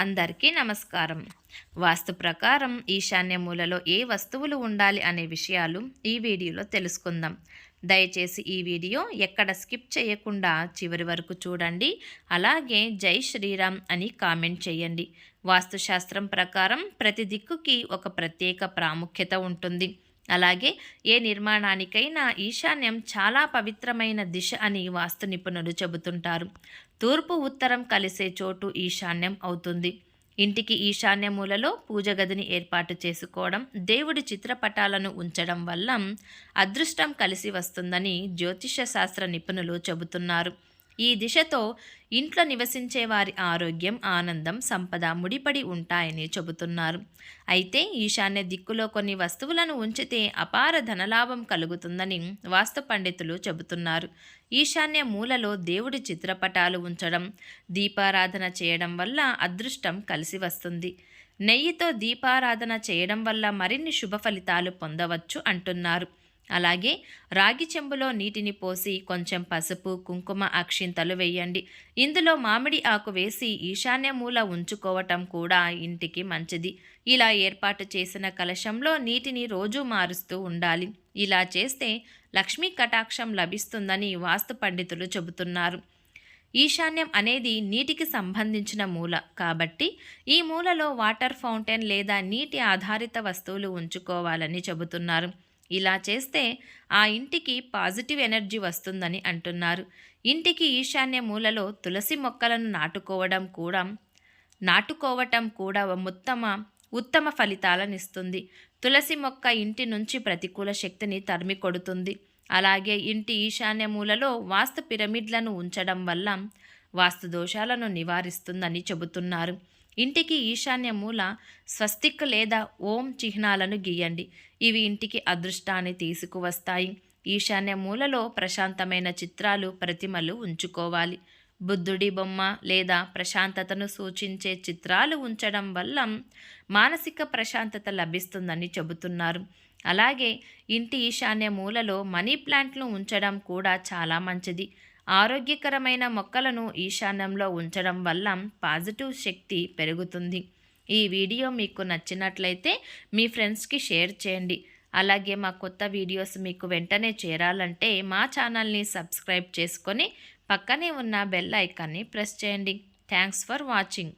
అందరికీ నమస్కారం. వాస్తు ప్రకారం ఈశాన్య మూలలో ఏ వస్తువులు ఉండాలి అనే విషయాలు ఈ వీడియోలో తెలుసుకుందాం. దయచేసి ఈ వీడియో ఎక్కడ స్కిప్ చేయకుండా చివరి వరకు చూడండి. అలాగే జై శ్రీరామ్ అని కామెంట్ చేయండి. వాస్తుశాస్త్రం ప్రకారం ప్రతి దిక్కుకి ఒక ప్రత్యేక ప్రాముఖ్యత ఉంటుంది. అలాగే ఏ నిర్మాణానికైనా ఈశాన్యం చాలా పవిత్రమైన దిశ అని వాస్తు నిపుణులు చెబుతుంటారు. తూర్పు ఉత్తరం కలిసే చోటు ఈశాన్యం అవుతుంది. ఇంటికి ఈశాన్య మూలలో పూజ గదిని ఏర్పాటు చేసుకోవడం దేవుడి చిత్రపటాలను ఉంచడం వల్ల అదృష్టం కలిసి వస్తుందని జ్యోతిష శాస్త్ర నిపుణులు చెబుతున్నారు. ఈ దిశతో ఇంట్లో నివసించే వారి ఆరోగ్యం ఆనందం సంపద ముడిపడి ఉంటాయని చెబుతున్నారు. అయితే ఈశాన్య దిక్కులో కొన్ని వస్తువులను ఉంచితే అపార ధనలాభం కలుగుతుందని వాస్తు పండితులు చెబుతున్నారు. ఈశాన్య మూలలో దేవుడి చిత్రపటాలు ఉంచడం దీపారాధన చేయడం వల్ల అదృష్టం కలిసి వస్తుంది. నెయ్యితో దీపారాధన చేయడం వల్ల మరిన్ని శుభ ఫలితాలు పొందవచ్చు అంటున్నారు. అలాగే రాగి చెంబులో నీటిని పోసి కొంచెం పసుపు కుంకుమ అక్షింతలు వేయండి. ఇందులో మామిడి ఆకు వేసి ఈశాన్య మూల ఉంచుకోవటం కూడా ఇంటికి మంచిది. ఇలా ఏర్పాటు చేసిన కలశంలో నీటిని రోజు మారుస్తూ ఉండాలి. ఇలా చేస్తే లక్ష్మీ కటాక్షం లభిస్తుందని వాస్తు పండితులు చెబుతున్నారు. ఈశాన్యం అనేది నీటికి సంబంధించిన మూల. కాబట్టి ఈ మూలలో వాటర్ ఫౌంటైన్ లేదా నీటి ఆధారిత వస్తువులు ఉంచుకోవాలని చెబుతున్నారు. ఇలా చేస్తే ఆ ఇంటికి పాజిటివ్ ఎనర్జీ వస్తుందని అంటున్నారు. ఇంటికి ఈశాన్య మూలలో తులసి మొక్కలను నాటుకోవడం కూడా నాటుకోవటం కూడా ఉత్తమ ఉత్తమ ఫలితాలను ఇస్తుంది. తులసి మొక్క ఇంటి నుంచి ప్రతికూల శక్తిని తరిమి కొడుతుంది. అలాగే ఇంటి ఈశాన్య మూలలో వాస్తు పిరమిడ్లను ఉంచడం వల్ల వాస్తు దోషాలను నివారిస్తుందని చెబుతున్నారు. ఇంటికి ఈశాన్య మూల స్వస్తిక్ లేదా ఓం చిహ్నాలను గీయండి. ఇవి ఇంటికి అదృష్టాన్ని తీసుకువస్తాయి. ఈశాన్య మూలలో ప్రశాంతమైన చిత్రాలు ప్రతిమలు ఉంచుకోవాలి. బుద్ధుడి బొమ్మ లేదా ప్రశాంతతను సూచించే చిత్రాలు ఉంచడం వల్ల మానసిక ప్రశాంతత లభిస్తుందని చెబుతున్నారు. అలాగే ఇంటి ఈశాన్య మూలలో మనీ ప్లాంట్ను ఉంచడం కూడా చాలా మంచిది. ఆరోగ్యకరమైన మొక్కలను ఈశాన్యంలో ఉంచడం వల్ల పాజిటివ్ శక్తి పెరుగుతుంది. ఈ వీడియో మీకు నచ్చినట్లయితే మీ ఫ్రెండ్స్కి షేర్ చేయండి. అలాగే మా కొత్త వీడియోస్ మీకు వెంటనే చేరాలంటే మా ఛానల్ని సబ్స్క్రైబ్ చేసుకొని పక్కనే ఉన్న బెల్ ఐకాన్ని ప్రెస్ చేయండి. Thanks for watching.